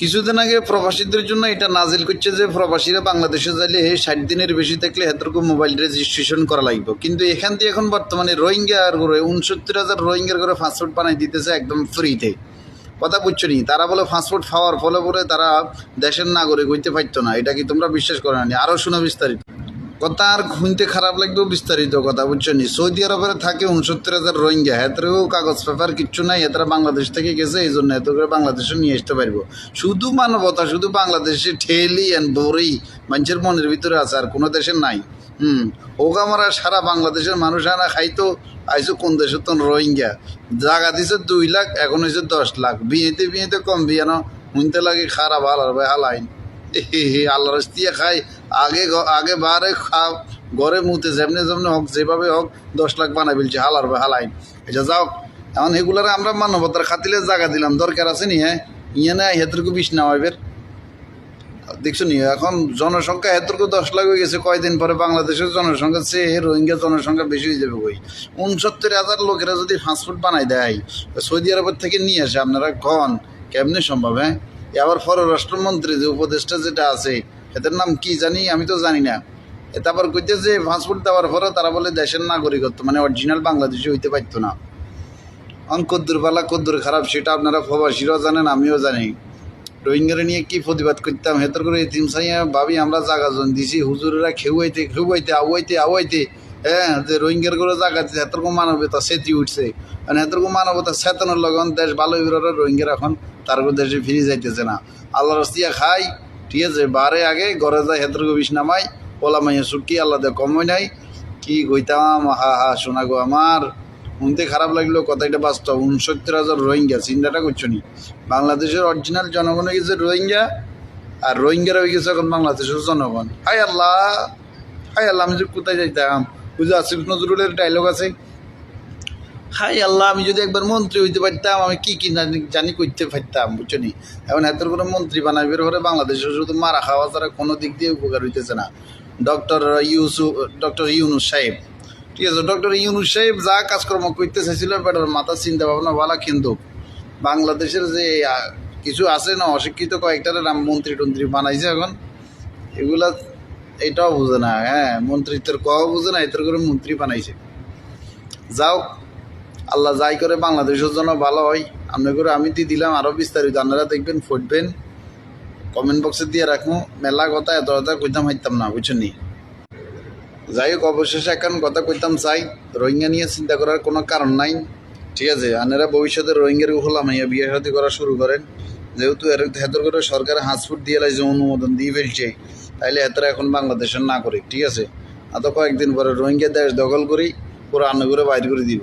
কিছুদিন আগে প্রবাসীদের জন্য এটা নাজিল করছে যে প্রবাসীরা বাংলাদেশে যাইলে ষাট দিনের বেশি থাকলে এতটুকু মোবাইল রেজিস্ট্রেশন করা লাগবে। কিন্তু এখান থেকে এখন বর্তমানে রোহিঙ্গা আর করে উনসত্তর হাজার রোহিঙ্গার করে পাসপোর্ট বানাই দিতেছে একদম ফ্রিতে। কথা বুঝছ নি? তারা বলে পাসপোর্ট পাওয়ার ফলে পরে তারা দেশের নাগরিক হইতে পারতো না। এটা কি তোমরা বিশ্বাস করো না? আরও শোনো বিস্তারিত। কথা আর শুনতে খারাপ লাগবেও বিস্তারিত কথা, বুঝছ নি? সৌদি আরবের থাকে উনসত্তর হাজার রোহিঙ্গা। হেতরেও কাগজ পেপার কিচ্ছু নাই এতরা বাংলাদেশ থেকে গেছে, এই জন্য এত করে বাংলাদেশে নিয়ে আসতে পারব। শুধু মানবতা, শুধু বাংলাদেশে ঠেলি অ্যান্ড বড়ি মানুষের মনের ভিতরে আছে, আর কোনো দেশে নাই। হুম আমরা সারা বাংলাদেশের মানুষ আনা খাইতো, আইসো কোন দেশের তো রোহিঙ্গা? জায়গা দিছে দুই লাখ, এখন হয়েছে দশ লাখ। বিয়েতে বিয়েতে কম, বিয়ানো শুনতে লাগে খারাপ হালার ভাই হালাইন। আল্লাহ দিয়ে খাই আগে আগে বারে খাও। ঘরে মুতে যেমনি যেমনি হোক, যেভাবে হোক, দশ লাখ বানাই ফেলছে, হালার হালাইন। এটা যাও এখন এগুলারে আমরা মানবতার খাতিলে জায়গা দিলাম। দরকার আছে নি হ্যাঁ? ইয়ে না হেতরকু না হইবের দেখছ নি, এখন জনসংখ্যা এতটুকু দশ লাখ হয়ে গেছে, কয়দিন পরে বাংলাদেশের জনসংখ্যা চেয়ে রোহিঙ্গা জনসংখ্যা বেশি হয়ে যাবে কই? উনসত্তর হাজার লোকেরা যদি ফাস্টফুড বানাই দেয়, সৌদি আরবের থেকে নিয়ে আসে, আপনারা কন, কেমনে সম্ভব হ্যাঁ? আবার পররাষ্ট্রমন্ত্রী যে উপদেষ্টা যেটা আছে, এদের নাম কি জানি আমি তো জানি না। তারপর কইতে যে ফাস্টফুড দেওয়ার পরে তারা বলে দেশের নাগরিকত্ব মানে অরিজিনাল বাংলাদেশি হইতে পারতো না। অন কদ্দুর পালা, কদ্দুর খারাপ, সেটা আপনারা প্রবাসীরাও জানেন, আমিও জানি। রোহিঙ্গারা নিয়ে কি প্রতিবাদ করতাম? হেতর করে তিন সাইয়া ভাবি, আমরা জাগা জন দিছি, হুজুরেরা খেউ আইতে খেউয়াইতে খেউয়াইতে আওয়াইতে আওয়াইতে হ্যাঁ যে রোহিঙ্গার করে জাগা দিতে হেতর কো মানবতা সেতি উঠছে। মানে হেতর কো মানবতা চেতনের লগন দেশ ভালো রোহিঙ্গার এখন, তার দেশে ফিরে যাইতেছে না। আল্লাহ রস্তিয়া খাই, ঠিক আছে, বারে আগে ঘরে যায় হেতর বিষ নামাই, ওলা মাইয়া সুটকি, আল্লাহ দে কমই নাই। কি কইতাম হা হা শোনা গো আমার, শুনতে খারাপ লাগল কথাটা বাস্তব। উনসত্তর হাজার রোহিঙ্গা, চিন্তাটা করছ নি? বাংলাদেশের অরিজিনাল জনগণ হয়ে গেছে রোহিঙ্গা, আর রোহিঙ্গারা হয়ে গেছে এখন বাংলাদেশের জনগণ। হাই আল্লাহ হাই আল্লাহ, আমি যে কোথায় যাইতাম? যে আসিফ নজরুলের ডায়লগ আছে। হাই আল্লাহ, আমি যদি একবার মন্ত্রী হইতে পারতাম, আমি কি কি জানি করতে পারতাম বুঝছ নি এখন এত করে মন্ত্রী বানাইবের পরে বাংলাদেশের শুধু মারা খাওয়া ছাড়া কোনো দিক দিয়ে উপকার হইতেছে না। ডক্টর ইউসু ডক্টর ইউনুস সাহেব। ঠিক আছে, ডক্টর ইউনুস সাহেব যা কাজকর্ম করতে চাইছিল, বেটার মাথা চিন্তা ভাবনা বলা কিন্তু বাংলাদেশের যে কিছু আছে না, অশিক্ষিত কয়েকটার মন্ত্রী টন্ত্রী বানাইছে এখন, এগুলা এটাও বুঝে না হ্যাঁ মন্ত্রিত্বের কও বুঝে না এটার করে মন্ত্রী বানাইছে। যাও, আল্লাহ যাই করে বাংলাদেশের জন্য ভালো হয়। আপনি করে আমি দিয়ে দিলাম আরও বিস্তারিত আপনারা দেখবেন, ফুটবেন। কমেন্ট বক্সে দিয়ে রাখব, মেলা কথা, এত কথা কইতাম, হাইতাম না, বুঝছেন নি? যাই হোক, অবশেষে এখন কথা কইতাম, চাই, রোহিঙ্গা নিয়ে চিন্তা করার কোনো কারণ নাই। ঠিক আছে আনারা ভবিষ্যতে রোহিঙ্গার হলাম ইয়া বিয়ে সাথে করা শুরু করেন। যেহেতু এর হেতর করে সরকার হাসফুট দিয়ে লাইছে, অনুমোদন দিয়ে ফেলছে। তাইলে এত এখন বাংলাদেশের নাগরিক, ঠিক আছে? আর তো কয়েকদিন পরে রোহিঙ্গা দেশ দখল করি, পুরো আন্ন করে বাইর করে দিব।